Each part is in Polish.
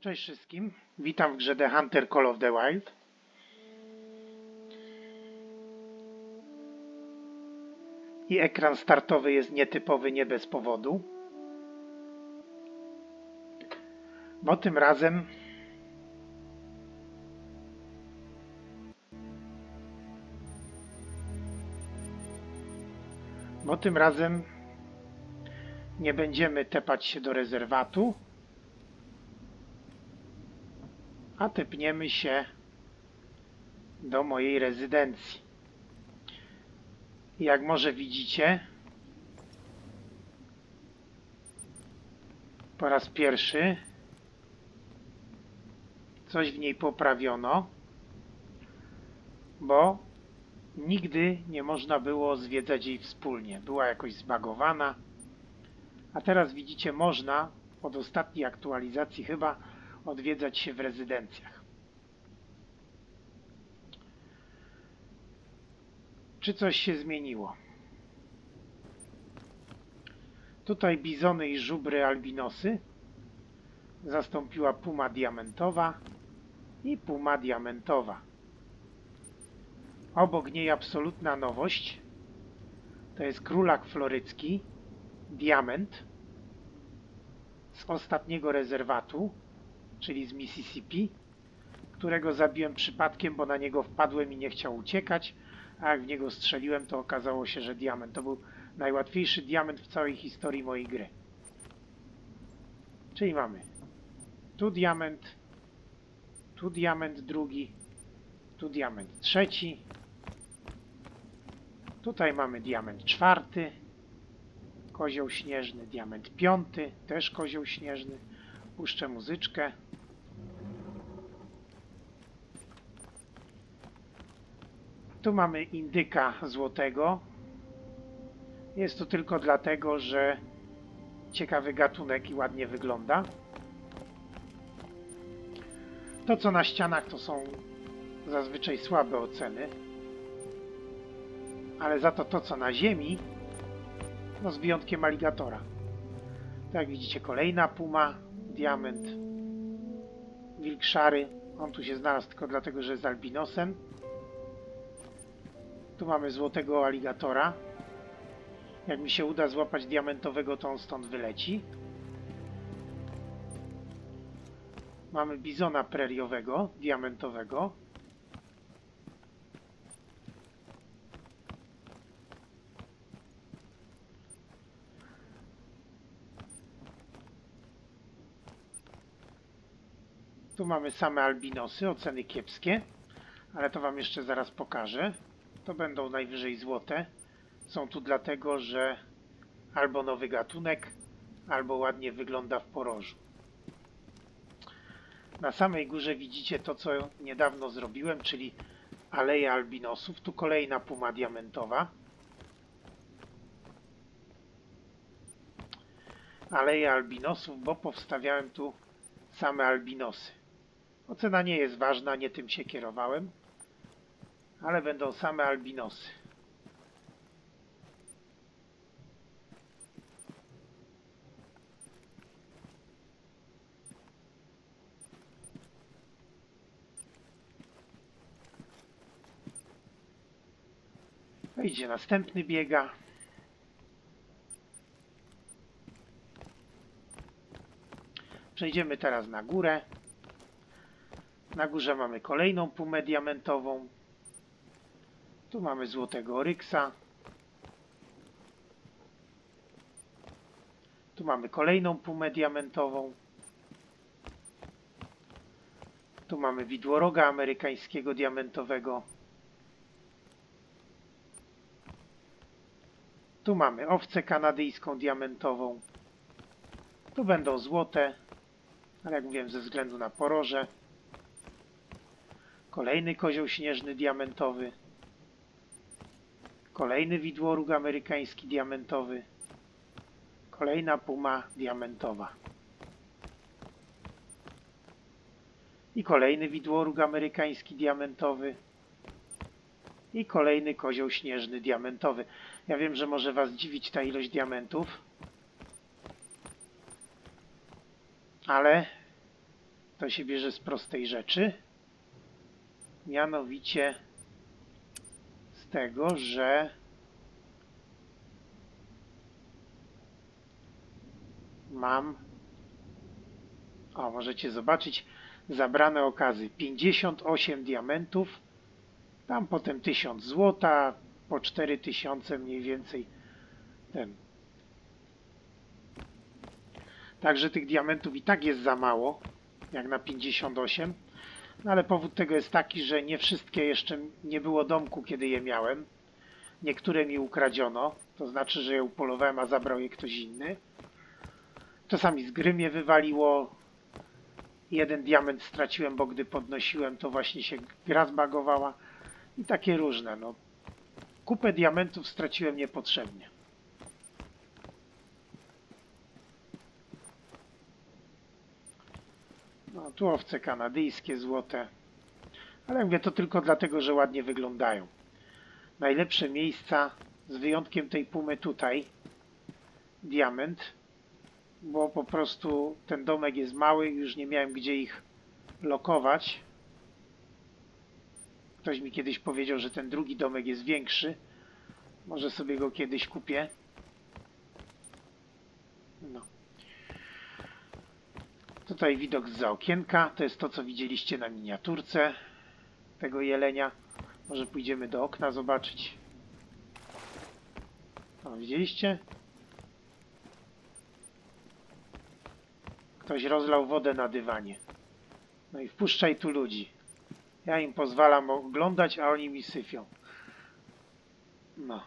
Cześć wszystkim, witam w grze The Hunter Call of the Wild. I ekran startowy jest nietypowy nie bez powodu. Bo tym razem bo tym razem nie będziemy tepać się do rezerwatu, a tepniemy się do mojej rezydencji. Jak może widzicie, po raz pierwszy coś w niej poprawiono, bo nigdy nie można było zwiedzać jej wspólnie. Była jakoś zbagowana, a teraz widzicie, można od ostatniej aktualizacji chyba odwiedzać się w rezydencjach. Czy coś się zmieniło? Tutaj bizony i żubry albinosy zastąpiła puma diamentowa i puma diamentowa. Obok niej absolutna nowość to jest królak florycki, diament z ostatniego rezerwatu, czyli z Mississippi, którego zabiłem przypadkiem, bo na niego wpadłem i nie chciał uciekać, a jak w niego strzeliłem, to okazało się, że diament. To był najłatwiejszy diament w całej historii mojej gry. Czyli mamy tu diament, tu diament drugi, tu diament trzeci, tutaj mamy diament czwarty, kozioł śnieżny, diament piąty, też kozioł śnieżny. Puszczę muzyczkę. Tu mamy indyka złotego. Jest to tylko dlatego, że ciekawy gatunek i ładnie wygląda. To co na ścianach to są zazwyczaj słabe oceny. Ale za to to co na ziemi, no z wyjątkiem aligatora. Tak jak widzicie kolejna puma, diament, wilk szary. On tu się znalazł tylko dlatego, że jest albinosem. Tu mamy złotego aligatora. Jak mi się uda złapać diamentowego, to on stąd wyleci. Mamy bizona preriowego, diamentowego. Tu mamy same albinosy, oceny kiepskie, ale to Wam jeszcze zaraz pokażę. To będą najwyżej złote. Są tu dlatego, że albo nowy gatunek, albo ładnie wygląda w porożu. Na samej górze widzicie to, co niedawno zrobiłem, czyli Aleja Albinosów. Tu kolejna puma diamentowa. Aleja Albinosów, bo powstawiałem tu same albinosy. Ocena nie jest ważna, nie tym się kierowałem, ale będą same albinosy. Idzie następny biega. Przejdziemy teraz na górę. Na górze mamy kolejną pumę diamentową. Tu mamy złotego oryksa. Tu mamy kolejną pumę diamentową. Tu mamy widłoroga amerykańskiego diamentowego. Tu mamy owcę kanadyjską diamentową. Tu będą złote, ale jak mówiłem ze względu na poroże. Kolejny kozioł śnieżny diamentowy. Kolejny widłoróg amerykański diamentowy. Kolejna puma diamentowa. I kolejny widłoróg amerykański diamentowy. I kolejny kozioł śnieżny diamentowy. Ja wiem, że może Was dziwić ta ilość diamentów. Ale To się bierze z prostej rzeczy. Mianowicie z tego, że mam o, możecie zobaczyć zabrane okazy. 58 diamentów tam potem 1000 złota po 4000 mniej więcej ten. Także tych diamentów i tak jest za mało jak na 58 no ale powód tego jest taki, że nie wszystkie jeszcze nie było domku, kiedy je miałem. Niektóre mi ukradziono, to znaczy, że je upolowałem, a zabrał je ktoś inny. Czasami z gry mnie wywaliło. Jeden diament straciłem, bo gdy podnosiłem, to właśnie się gra zbagowała. I takie różne. No. Kupę diamentów straciłem niepotrzebnie. No, tu owce kanadyjskie, złote. Ale mówię to tylko dlatego, że ładnie wyglądają. Najlepsze miejsca, z wyjątkiem tej pumy tutaj, diament, bo po prostu ten domek jest mały, już nie miałem gdzie ich lokować. Ktoś mi kiedyś powiedział, że ten drugi domek jest większy. Może sobie go kiedyś kupię. No. Tutaj widok z okienka. To jest to, co widzieliście na miniaturce tego jelenia. Może pójdziemy do okna zobaczyć. O, widzieliście? Ktoś rozlał wodę na dywanie. No i wpuszczaj tu ludzi. Ja im pozwalam oglądać, a oni mi syfią. No.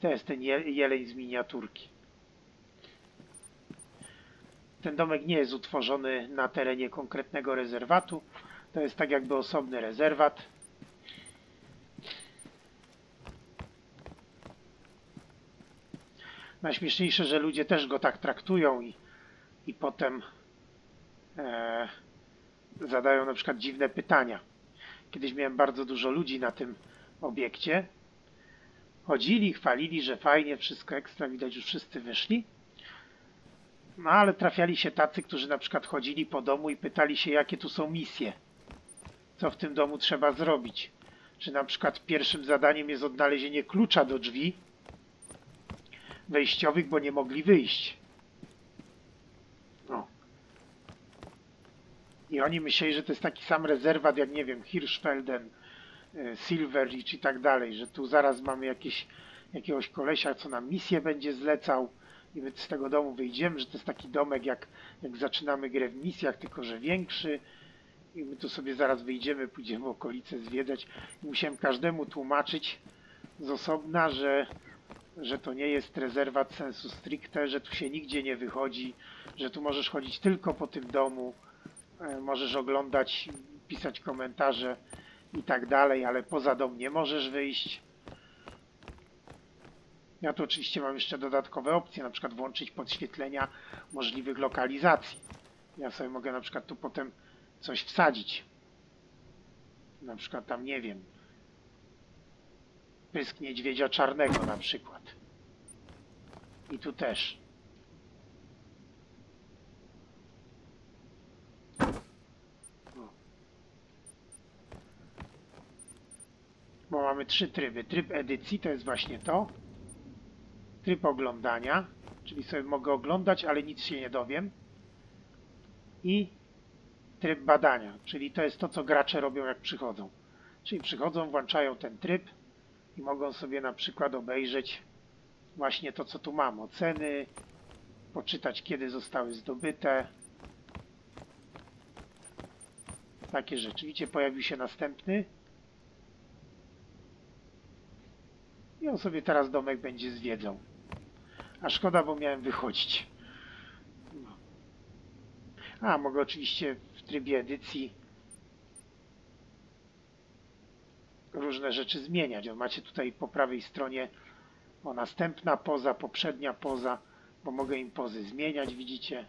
To jest ten je jeleń z miniaturki. Ten domek nie jest utworzony na terenie konkretnego rezerwatu. To jest tak jakby osobny rezerwat. Najśmieszniejsze, że ludzie też go tak traktują i, i potem e, zadają na przykład dziwne pytania. Kiedyś miałem bardzo dużo ludzi na tym obiekcie. Chodzili, chwalili, że fajnie, wszystko ekstra, widać, że wszyscy wyszli. No ale trafiali się tacy, którzy na przykład chodzili po domu i pytali się, jakie tu są misje. Co w tym domu trzeba zrobić. Czy na przykład pierwszym zadaniem jest odnalezienie klucza do drzwi wejściowych, bo nie mogli wyjść. No. I oni myśleli, że to jest taki sam rezerwat, jak nie wiem, Hirschfelden, y, Silverridge i tak dalej, że tu zaraz mamy jakieś, jakiegoś kolesia, co nam misję będzie zlecał i my z tego domu wyjdziemy, że to jest taki domek, jak, jak zaczynamy grę w misjach, tylko że większy i my tu sobie zaraz wyjdziemy, pójdziemy okolice zwiedzać. I musiałem każdemu tłumaczyć z osobna, że, że to nie jest rezerwat sensu stricte, że tu się nigdzie nie wychodzi, że tu możesz chodzić tylko po tym domu, e, możesz oglądać, pisać komentarze i tak dalej, ale poza dom nie możesz wyjść. Ja tu oczywiście mam jeszcze dodatkowe opcje, na przykład włączyć podświetlenia możliwych lokalizacji. Ja sobie mogę na przykład tu potem coś wsadzić. Na przykład tam, nie wiem, pysk niedźwiedzia czarnego na przykład. I tu też. Bo mamy trzy tryby. Tryb edycji to jest właśnie to. Tryb oglądania, czyli sobie mogę oglądać, ale nic się nie dowiem. I tryb badania, czyli to jest to, co gracze robią jak przychodzą. Czyli przychodzą, włączają ten tryb i mogą sobie na przykład obejrzeć właśnie to, co tu mam. Oceny, poczytać, kiedy zostały zdobyte. Takie rzeczy. Widzicie, pojawił się następny. I on sobie teraz domek będzie zwiedzał. A szkoda, bo miałem wychodzić. No. A, mogę oczywiście w trybie edycji różne rzeczy zmieniać. Macie tutaj po prawej stronie o następna poza, poprzednia poza, bo mogę im pozy zmieniać, widzicie.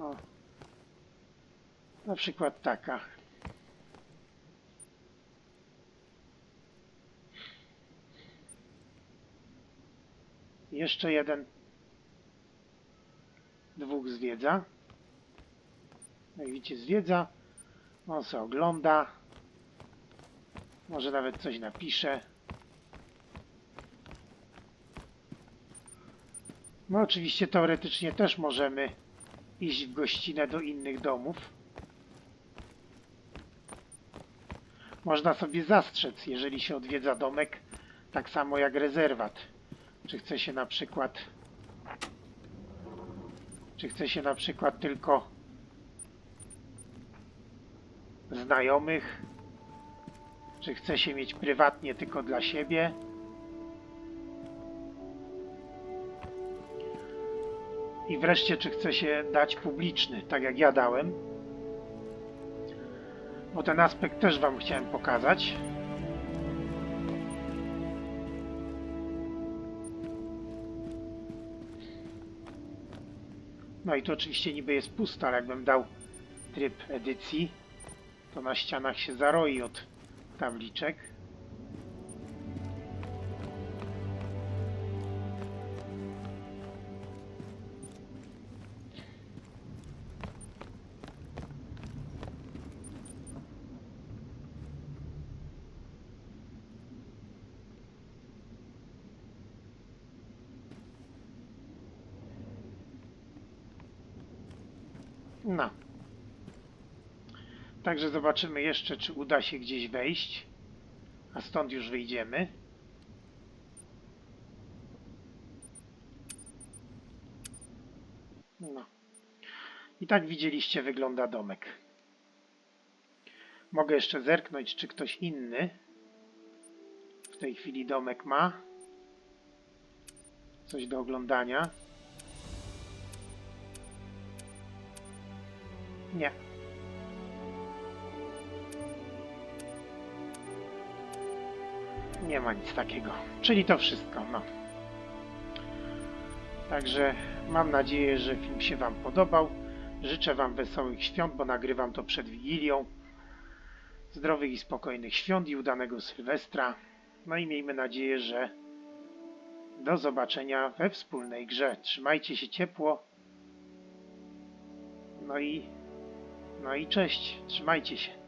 No. Na przykład taka. Jeszcze jeden. Dwóch zwiedza. No Jak widzicie, zwiedza. On se ogląda. Może nawet coś napisze. No oczywiście teoretycznie też możemy iść w gościnę do innych domów. Można sobie zastrzec, jeżeli się odwiedza domek, tak samo jak rezerwat. Czy chce się na przykład czy chce się na przykład tylko znajomych, czy chce się mieć prywatnie tylko dla siebie. I wreszcie, czy chce się dać publiczny, tak jak ja dałem. Bo ten aspekt też Wam chciałem pokazać. No i tu oczywiście niby jest pusto, ale jakbym dał tryb edycji, to na ścianach się zaroi od tabliczek. No. Także zobaczymy jeszcze, czy uda się gdzieś wejść. A stąd już wyjdziemy. No. I tak widzieliście wygląda domek. Mogę jeszcze zerknąć, czy ktoś inny w tej chwili domek ma. Coś do oglądania. Nie. Nie ma nic takiego. Czyli to wszystko, no. Także mam nadzieję, że film się Wam podobał. Życzę Wam wesołych świąt, bo nagrywam to przed Wigilią. Zdrowych i spokojnych świąt i udanego Sylwestra. No i miejmy nadzieję, że do zobaczenia we wspólnej grze. Trzymajcie się ciepło. No i no i cześć, trzymajcie się.